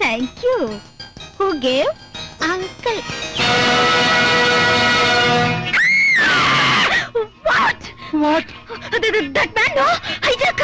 Thank you who gave uncle what what that man no hijacker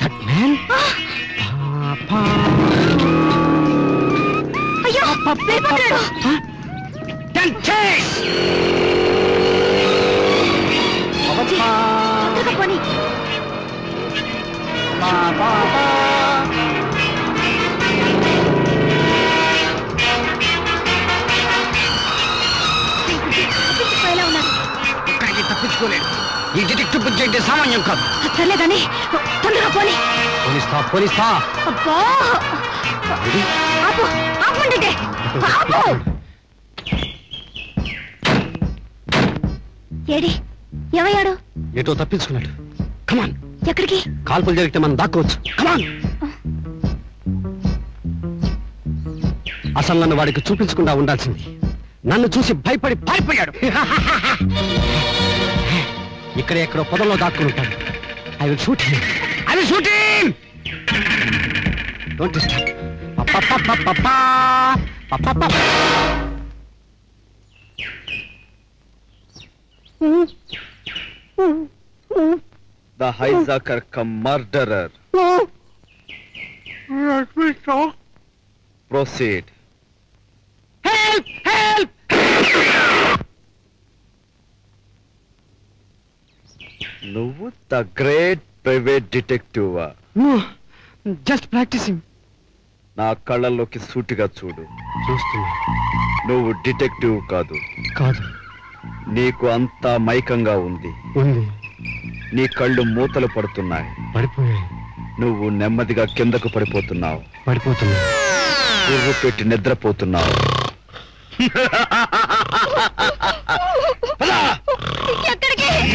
that man అయ్యో వెళ్ళిపోతాడు తొందరగా తప్పించిపోయేలా ఉన్నాడు ఇక్కడికి తప్పించుకోలేడు ఈ డిటెక్టివ్ బుద్ధి అంటే సామాన్యం కాదు. సర్లే కానీ తొందరగా పోనీ. పోలీస్తా పోలీస్తా. అబ్బా! ఆపు ఆపండి ఆపు! ఏడి? ఏమయ్యాడు? ఏటో తప్పించుకున్నాడు. కమాన్ ఎక్కడికి? కాల్పులు జరిగితే మనం దాక్కోవచ్చు. కమాన్ అసలు నన్ను వాడికి చూపించకుండా ఉండాల్సింది. నన్ను చూసి భయపడి పారిపోయాడు. ఇక్కడ ఎక్కడో పొదల్లో దాక్కుని ఉంటాడు. I will shoot I will shoot don't The hijacker come murderer. Proceed. నువ్వు the great private detective just practising. నా కళ్ళల్లోకి సూటిగా చూడు. చూస్తున్నా. నువ్వు డిటెక్టివ్ కాదు. కాదు. నీకు అంతా మైకంగా ఉంది. ఉంది. నీ కళ్ళు మూతలు పడుతున్నాయి. పడిపోయాయి. నువ్వు నెమ్మదిగా కిందకు పడిపోతున్నావు. పడిపోతున్నా. పువ్వు పెట్టి నిద్రపోతున్నావు. ఎక్కడికి?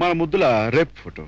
మన ముద్దుల రేప్ ఫోటో.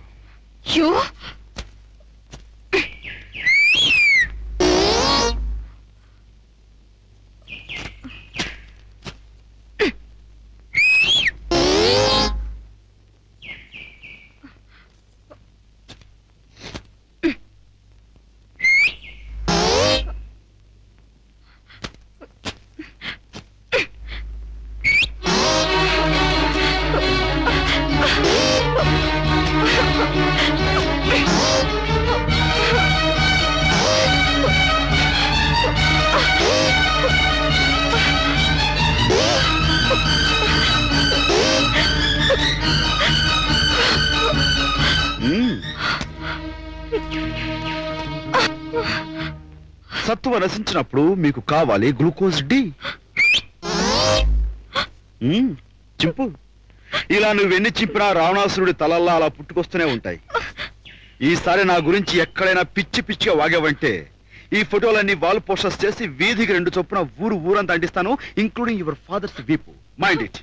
సత్తువ నశించినప్పుడు మీకు కావాలి గ్లూకోజ్ డి. చింపు. ఇలా నువ్వెన్ని చింపినా రావణాసురుడి తలల్లా అలా పుట్టుకొస్తూనే ఉంటాయి. ఈసారి నా గురించి ఎక్కడైనా పిచ్చి పిచ్చిగా వాగావంటే ఈ ఫోటోలన్నీ వాల్ పోస్టర్స్ చేసి వీధికి రెండు చొప్పున ఊరు ఊరంతా అంటిస్తాను ఇంక్లూడింగ్ యువర్ ఫాదర్స్ వీపు. Mind it